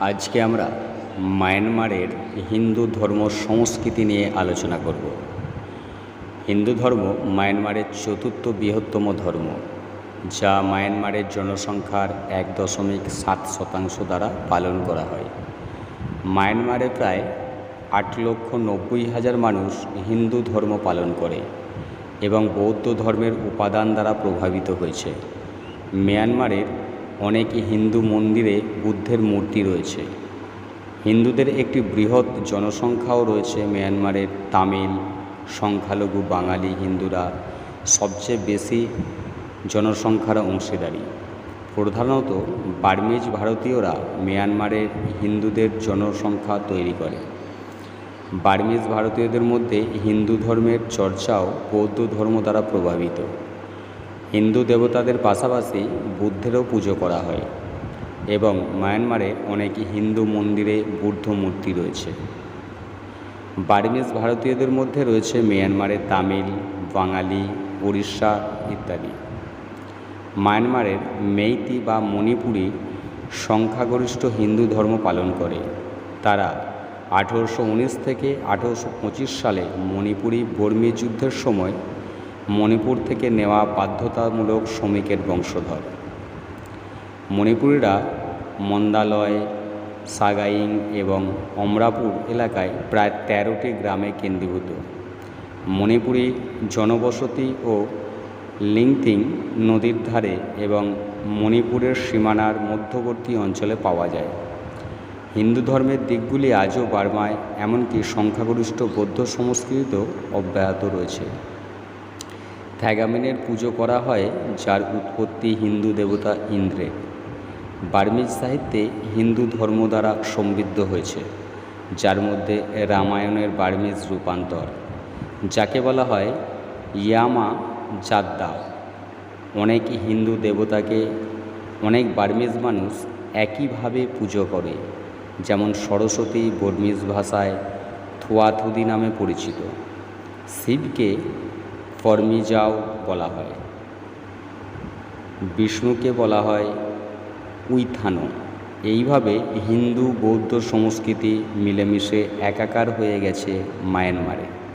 আজকে আমরা মায়ানমারের হিন্দু ধর্ম সংস্কৃতি নিয়ে আলোচনা করব। হিন্দু ধর্ম মায়ানমারের চতুর্থ বৃহত্তম ধর্ম, যা মায়ানমারের জনসংখ্যার এক দশমিক সাত শতাংশ দ্বারা পালন করা হয়। মায়ানমারে প্রায় আট লক্ষ নব্বই হাজার মানুষ হিন্দু ধর্ম পালন করে এবং বৌদ্ধ ধর্মের উপাদান দ্বারা প্রভাবিত হয়েছে। মিয়ানমারের অনেক হিন্দু মন্দিরে বুদ্ধের মূর্তি রয়েছে। হিন্দুদের একটি বৃহৎ জনসংখ্যাও রয়েছে মিয়ানমারের তামিল, সংখ্যালঘু বাঙালি হিন্দুরা, সবচেয়ে বেশি জনসংখ্যার অংশীদারি। প্রধানত বার্মিজ ভারতীয়রা মিয়ানমারের হিন্দুদের জনসংখ্যা তৈরি করে। বার্মিজ ভারতীয়দের মধ্যে হিন্দু ধর্মের চর্চাও বৌদ্ধ ধর্ম দ্বারা প্রভাবিত। হিন্দু দেবতাদের পাশাপাশি বুদ্ধেরও পুজো করা হয় এবং মায়ানমারে অনেক হিন্দু মন্দিরে বুদ্ধ মূর্তি রয়েছে। বার্মিজ ভারতীয়দের মধ্যে রয়েছে মিয়ানমারের তামিল, বাঙালি, উড়িষ্যা ইত্যাদি। মায়ানমারের মেইতি বা মণিপুরি সংখ্যাগরিষ্ঠ হিন্দু ধর্ম পালন করে। তারা আঠেরোশো উনিশ থেকে আঠেরোশো পঁচিশ সালে মণিপুরি বর্মী যুদ্ধের সময় মণিপুর থেকে নেওয়া বাধ্যতামূলক শ্রমিকের বংশধর। মণিপুরীরা মন্দালয়, সাগাইং এবং অমরাপুর এলাকায় প্রায় তেরোটি গ্রামে কেন্দ্রীভূত। মণিপুরি জনবসতি ও লিংথিং নদীর ধারে এবং মণিপুরের সীমানার মধ্যবর্তী অঞ্চলে পাওয়া যায়। হিন্দু ধর্মের দিকগুলি আজও বার্মায়, এমনকি সংখ্যাগরিষ্ঠ বৌদ্ধ সংস্কৃতিতেও অব্যাহত রয়েছে। থ্যাগামিনের পুজো করা হয় যার উৎপত্তি হিন্দু দেবতা ইন্দ্রের বার্মিজ সাহিত্যে হিন্দু ধর্ম দ্বারা সমৃদ্ধ হয়েছে, যার মধ্যে রামায়ণের বার্মিজ রূপান্তর, যাকে বলা হয় ইয়ামা জাদ্দা অনেক হিন্দু দেবতাকে অনেক বার্মিজ মানুষ একইভাবে পুজো করে, যেমন সরস্বতী বর্মিজ ভাষায় থুয়াথুদি নামে পরিচিত। শিবকে ফর্মিজাও বলা হয়। বিষ্ণুকে বলা হয় উইথানো। এইভাবে হিন্দু, বৌদ্ধ সংস্কৃতি মিলেমিশে একাকার হয়ে গেছে মায়ানমারে।